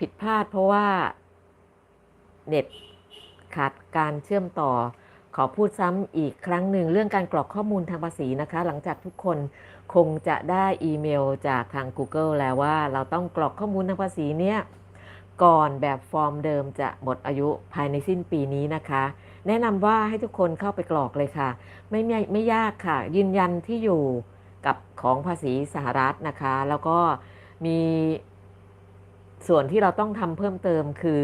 ผิดพลาด เพราะว่าเน็ตขาดการเชื่อมต่อ ขอพูดซ้ำอีกครั้งหนึ่งเรื่องการกรอกข้อมูลทางภาษีนะคะ หลังจากทุกคนคงจะได้อีเมลจากทาง Google แล้วว่าเราต้องกรอกข้อมูลทางภาษีเนี่ยก่อนแบบฟอร์มเดิมจะหมดอายุภายในสิ้นปีนี้นะคะ แนะนำว่าให้ทุกคนเข้าไปกรอกเลยค่ะ ไม่ไม่ไม่ยากค่ะ ยืนยันที่อยู่กับของภาษีสหรัฐนะคะ แล้วก็มี ส่วนที่เราต้องทำเพิ่มเติมคือ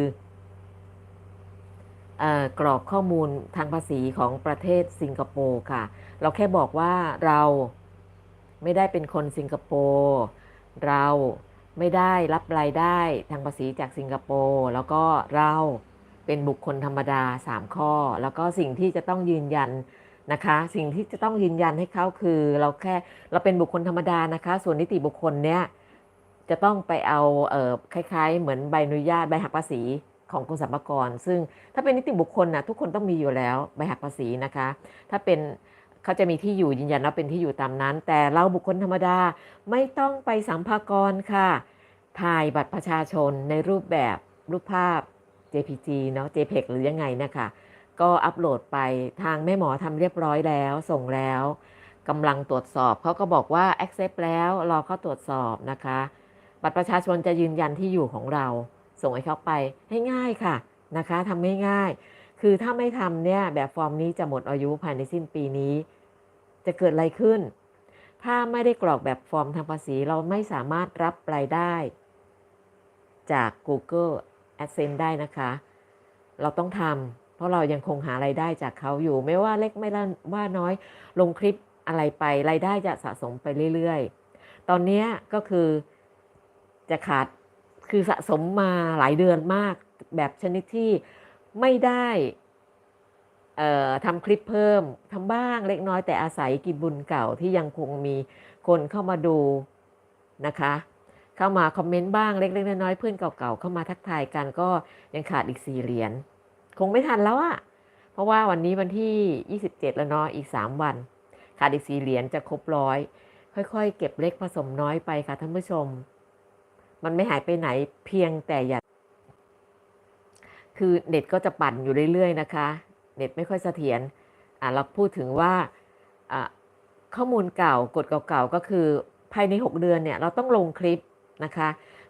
อกรอกข้อมูลทางภาษีของประเทศสิงคโปร์ค่ะ เราแค่บอกว่าเราไม่ได้เป็นคนสิงคโปร์เราไม่ได้รับรายได้ทางภาษีจากสิงคโปร์แล้วก็เราเป็นบุคคลธรรมดา 3 ข้อ แล้วก็สิ่งที่จะต้องยืนยันนะคะ สิ่งที่จะต้องยืนยันให้เขาคือ เราแค่เราเป็นบุคคลธรรมดานะคะ ส่วนนิติบุคคลเนี่ย จะต้องไปเอาเออคล้าย ๆ เหมือนใบอนุญาตใบหักภาษีของกรมสรรพากร ซึ่งถ้าเป็นนิติบุคคลนะทุกคนต้องมีอยู่แล้วใบหักภาษีนะคะ ถ้าเป็นเขาจะมีที่อยู่ยืนยันว่าเป็นที่อยู่ตามนั้น แต่เราบุคคลธรรมดาไม่ต้องไปสัมภากรค่ะ ถ่ายบัตรประชาชนในรูปแบบรูปภาพ JPG เนาะ JPEG หรือยังไงนะคะ ก็อัปโหลดไปทางแม่หมอทำเรียบร้อยแล้ว ส่งแล้วกำลังตรวจสอบเขาก็บอกว่า accept แล้วรอเขาตรวจสอบนะคะ บัตรประชาชนจะยืนยันที่อยู่ของเรา ส่งให้เขาไปให้ง่ายค่ะนะคะทำง่ายคือถ้าไม่ทำเนี่ยแบบฟอร์มนี้จะหมดอายุภายในสิ้นปีนี้ จะเกิดอะไรขึ้น ถ้าไม่ได้กรอกแบบฟอร์มทางภาษีเราไม่สามารถรับรายได้ จาก Google AdSense ได้นะคะ เราต้องทำเพราะเรายังคงหารายได้จากเขาอยู่ ไม่ว่าเล็กไม่ว่าน้อยลงคลิปอะไรไปรายได้จะสะสมไปเรื่อยๆ ตอนนี้ก็คือ จะขาดคือสะสมมาหลายเดือนมากแบบชนิดที่ไม่ได้ทำคลิปเพิ่มทำบ้างเล็กน้อยแต่อาศัยกินบุญเก่าที่ยังคงมีคนเข้ามาดูนะคะ เข้ามาคอมเมนต์บ้างเล็กๆน้อยๆเพื่อนเก่าๆเข้ามาทักทายกันก็ยังขาดอีกสี่เหรียญคงไม่ทันแล้วอะเพราะว่าวันนี้วันที่ 27 แล้วเนาะอีก 3 วัน ขาดอีกสี่เหรียญจะครบร้อยค่อยๆ เก็บเล็กผสมน้อยไปค่ะท่านผู้ชม มันไม่หายไปไหนเพียงแต่อย่าคือเน็ตก็จะปั่นอยู่เรื่อย ๆ นะคะ เน็ตไม่ค่อยเสถียรอะเราพูดถึงว่าข้อมูลเก่ากฎเก่าๆก็คือภายใน 6 เดือนเนี่ยเราต้องลงคลิปนะคะ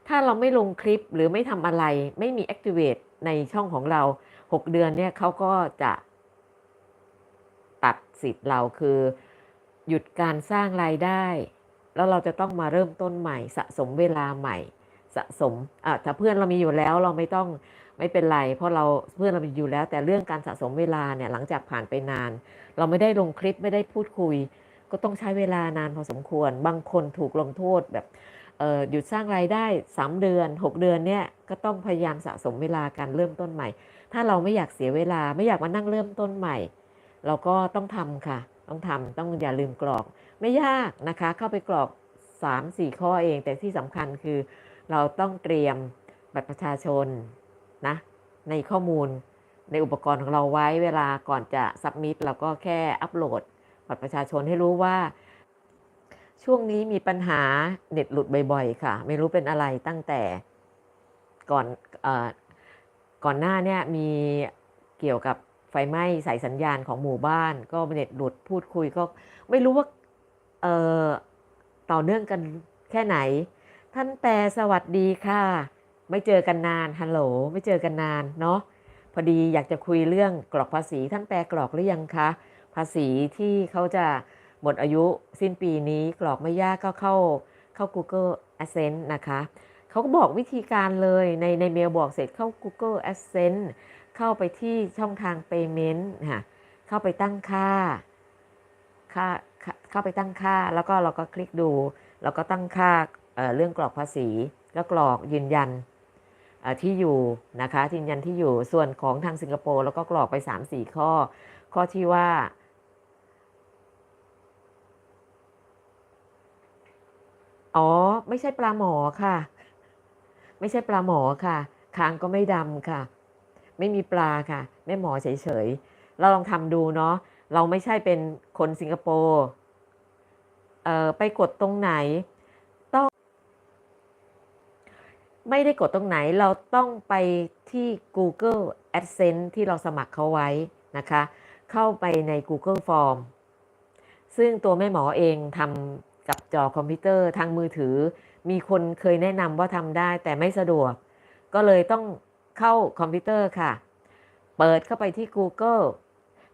ถ้าเราไม่ลงคลิปหรือไม่ทำอะไรไม่มี activate ในช่องของเรา 6 เดือนเนี่ยเขาก็จะตัดสิทธิ์เราคือหยุดการสร้างรายได้ แล้วเราจะต้องมาเริ่มต้นใหม่สะสมเวลาใหม่ สะสมอะถ้าเพื่อนเรามีอยู่แล้วเราไม่ต้องไม่เป็นไร เพราะเราเพื่อนเรามีอยู่แล้ว แต่เรื่องการสะสมเวลาเนี่ยหลังจากผ่านไปนาน เราไม่ได้ลงคลิปไม่ได้พูดคุย ก็ต้องใช้เวลานานพอสมควร บางคนถูกลงโทษแบบหยุดสร้างรายได้ 3 เดือน 6 เดือนเนี่ยก็ต้องพยายามสะสมเวลาการเริ่มต้นใหม่ ถ้าเราไม่อยากเสียเวลาไม่อยากมานั่งเริ่มต้นใหม่ เราก็ต้องทำค่ะ ต้องทำต้องอย่าลืมกรอก ไม่ยากนะคะ เข้าไปกรอก 3-4 ข้อเอง แต่ที่สำคัญคือ เราต้องเตรียมบัตรประชาชนนะในข้อมูลในอุปกรณ์ของเราไว้เวลาก่อนจะสับมิดเราก็แค่อัปโหลดบัตรประชาชนให้รู้ว่า ช่วงนี้มีปัญหาเน็ตหลุดบ่อยๆ ค่ะ ไม่รู้เป็นอะไรตั้งแต่ก่อนอก่อนหน้าเนี่ยมีเกี่ยวกับไฟไหม้สายสัญญาณของหมู่บ้าน ก็เน็ตหลุดพูดคุยก็ไม่รู้ว่าเออต่อเนื่องกันแค่ไหน ท่านแปรสวัสดีค่ะ ไม่เจอกันนานฮัลโหลไม่เจอกันนานเนาะพอดีอยากจะคุยเรื่องกรอกภาษีท่านแปลกรอกหรือยังคะภาษีที่เขาจะหมดอายุสิ้นปีนี้กรอกไม่ยากก็เข้าเข้า Google Adsense นะคะเขาก็บอกวิธีการเลยในในเมลบอกเสร็จเข้า Google Adsense เข้าไปที่ช่องทาง Payment ค่ะเข้าไปตั้งค่าค่าค่าเข้าไปตั้งค่าแล้วก็เราก็คลิกดู แล้วก็ตั้งค่า เรื่องกรอกภาษีแล้วกรอกยืนยันที่อยู่นะคะยืนยันที่อยู่ส่วนของทางสิงคโปร์แล้วก็กรอกไป 3-4 ข้อ ข้อที่ว่าอ๋อ ไม่ใช่ปลาหมอค่ะ ไม่ใช่ปลาหมอค่ะ คางก็ไม่ดำค่ะ ไม่มีปลาค่ะ แม่หมอเฉยๆ เราลองทำดูเนาะเราไม่ใช่เป็นคนสิงคโปร์เอ่อไปกดตรงไหน ต้อง ไม่ได้กดตรงไหนเราต้องไปที่ Google AdSense ที่เราสมัครเขาไว้นะคะ เข้าไปใน Google Form ซึ่งตัวแม่หมอเองทำกับจอคอมพิวเตอร์ทางมือถือ มีคนเคยแนะนำว่าทำได้แต่ไม่สะดวก ก็เลยต้องเข้าคอมพิวเตอร์ค่ะ เปิดเข้าไปที่ Google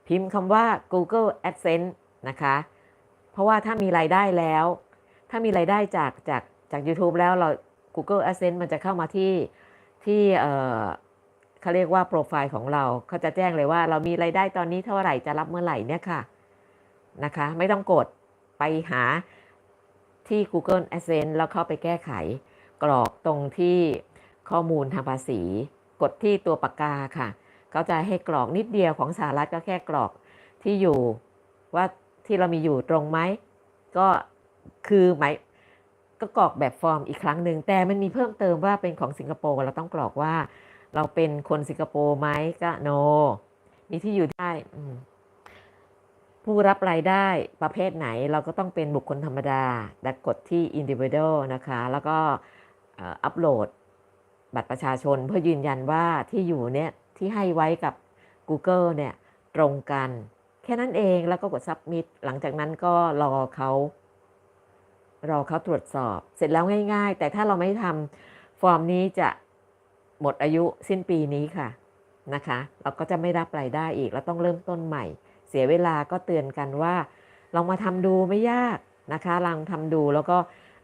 พิมพ์คำว่า Google AdSense นะคะ เพราะว่าถ้ามีรายได้แล้ว ถ้ามีรายได้จากจากจาก YouTube แล้วเรา Google AdSense มันจะเข้ามาที่ที่เขาเรียกว่าโปรไฟล์ของเราเขาจะแจ้งเลยว่าเรามีรายได้ตอนนี้เท่าไหร่จะรับเมื่อไหร่เนี่ยค่ะนะคะ ไม่ต้องกดไปหาที่ Google AdSense แล้วเข้าไปแก้ไข กรอกตรงที่ข้อมูลทางภาษี กดที่ตัวปากกาค่ะเขาจะให้กรอกนิดเดียวของสหรัฐก็แค่กรอกที่อยู่ว่าที่เรามีอยู่ตรงไหมก็คือหมาย ก็กรอกแบบฟอร์มอีกครั้งหนึ่งแต่มันมีเพิ่มเติมว่าเป็นของสิงคโปร์เราต้องกรอกว่า เราเป็นคนสิงคโปร์ไหมก็โนมีที่อยู่ได้ผู้รับรายได้ประเภทไหนเราก็ต้องเป็นบุคคลธรรมดาและกดที่ individual นะคะ แล้วก็อัปโหลดบัตรประชาชนเพื่อยืนยันว่าที่อยู่เนี่ยที่ให้ไว้กับ Google เนี่ยตรงกัน แค่นั้นเองแล้วก็กด submit หลังจากนั้นก็รอเขา รอเขาตรวจสอบเสร็จแล้วง่าย ๆ แต่ถ้าเราไม่ทำฟอร์มนี้จะหมดอายุสิ้นปีนี้ค่ะนะคะ เราก็จะไม่รับรายได้อีกเราต้องเริ่มต้นใหม่ เสียเวลาก็เตือนกันว่า ลองมาทำดูไม่ยากนะคะลองทำดูแล้วก็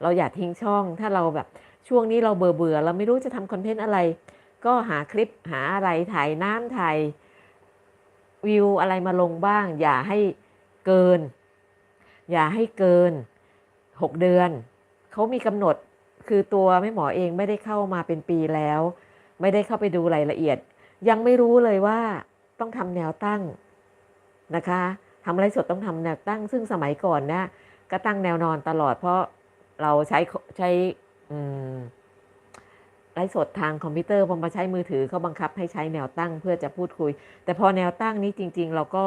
เราอย่าทิ้งช่อง ถ้าเราแบบช่วงนี้เราเบื่อเบื่อๆเราไม่รู้จะทำคอนเทนต์อะไร ก็หาคลิปหาอะไรถ่ายน้ำถ่ายวิวอะไรมาลงบ้าง อย่าให้เกิน อย่าให้เกิน 6 เดือน เขามีกำหนดคือตัวแม่หมอเองไม่ได้เข้ามาเป็นปีแล้ว ไม่ได้เข้าไปดูรายละเอียด ยังไม่รู้เลยว่าต้องทำแนวตั้งนะคะทำไรสดต้องทำแนวตั้ง ซึ่งสมัยก่อนเนี่ยก็ตั้งแนวนอนตลอด เพราะเราใช้ใช้ไลฟ์สดทางคอมพิวเตอร์พอมาใช้มือถือเขาบังคับให้ใช้แนวตั้งเพื่อจะพูดคุย แต่พอแนวตั้งนี้จริง ๆ เราก็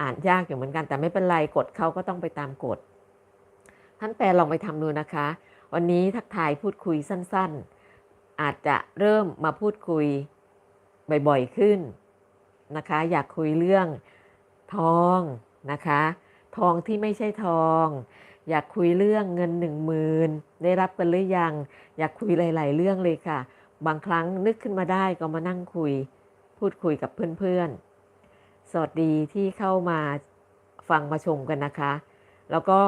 อ่านยากอยู่เหมือนกันแต่ไม่เป็นไรกฎเขาก็ต้องไปตามกฎท่านแปลลองไปทำดูนะคะ วันนี้ทักทายพูดคุยสั้นๆ อาจจะเริ่มมาพูดคุยบ่อยๆขึ้นนะคะ อยากคุยเรื่องทองนะคะ ทองที่ไม่ใช่ทอง อยากคุยเรื่องเงินหนึ่งหมื่นได้รับกันหรือยัง อยากคุยหลายๆ เรื่องเลยค่ะ บางครั้งนึกขึ้นมาได้ก็มานั่งคุย พูดคุยกับเพื่อนๆ สวัสดีที่เข้ามาฟังมาชมกันนะคะ แล้วก็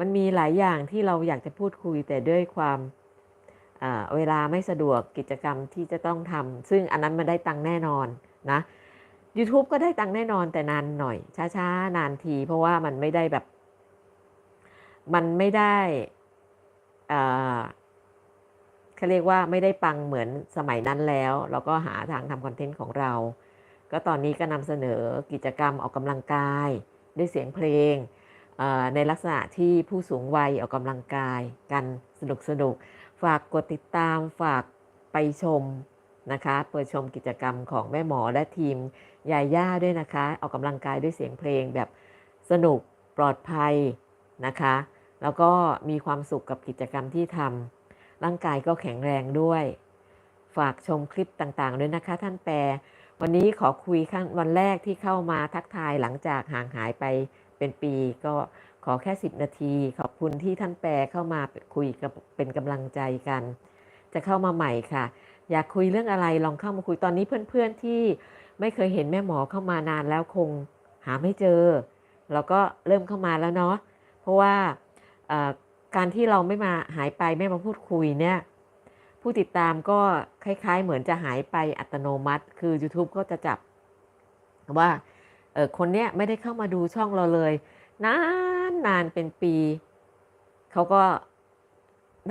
มันมีหลายอย่างที่เราอยากจะพูดคุยแต่ด้วยความอ่าเวลาไม่สะดวกกิจกรรมที่จะต้องทำซึ่งอันนั้นมันได้ตังแน่นอนนะ YouTube ก็ได้ตังแน่นอนแต่นานหน่อย ช้าๆ นานที เพราะว่ามันไม่ได้แบบ มันไม่ได้เขาเรียกว่าไม่ได้ปังเหมือนสมัยนั้นแล้ว เราก็หาทางทำคอนเทนต์ของเรา ก็ตอนนี้ก็นำเสนอกิจกรรมออกกำลังกายด้วยเสียงเพลงในลักษณะที่ผู้สูงวัยออกกำลังกายกันสนุกสนุกฝากกดติดตามฝากไปชมนะคะเปิดชมกิจกรรมของแม่หมอและทีมยาย่าด้วยนะคะ ออกกำลังกายด้วยเสียงเพลงแบบสนุกปลอดภัยนะคะ แล้วก็มีความสุขกับกิจกรรมที่ทำร่างกายก็แข็งแรงด้วย ฝากชมคลิปต่างๆด้วยนะคะท่านแปร วันนี้ขอคุยขั้นวันแรกที่เข้ามาทักทายหลังจากห่างหายไปเป็นปี ก็ขอแค่ 10 นาที ขอบคุณที่ท่านแปรเข้ามาคุยกับเป็นกำลังใจกัน จะเข้ามาใหม่ค่ะ อยากคุยเรื่องอะไรลองเข้ามาคุยตอนนี้เพื่อนๆที่ไม่เคยเห็นแม่หมอเข้ามานานแล้วคงหาไม่เจอ เราก็เริ่มเข้ามาแล้วเนาะเพราะว่าการที่เราไม่มาหายไปไม่มาพูดคุยเนี่ย ผู้ติดตามก็คล้าย ๆ เหมือนจะหายไปอัตโนมัติ คือ YouTube ก็จะจับว่าเออคนเนี้ยไม่ได้เข้ามาดูช่องเราเลย นานนานเป็นปี เขาก็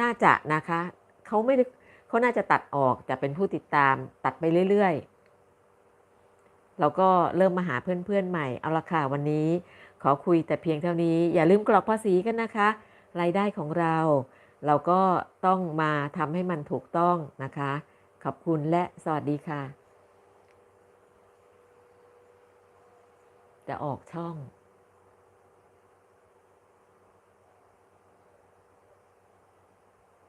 น่าจะนะคะ เขาไม่ได้เขาน่าจะตัดออกจะเป็นผู้ติดตามตัดไปเรื่อยๆเราก็เริ่มมาหาเพื่อนๆใหม่ เอาละค่ะวันนี้ ขอคุยแต่เพียงเท่านี้ อย่าลืมกรอกภาษีกันนะคะ รายได้ของเรา เราก็ต้องมาทำให้มันถูกต้องนะคะ ขอบคุณและสวัสดีค่ะ จะออกช่อง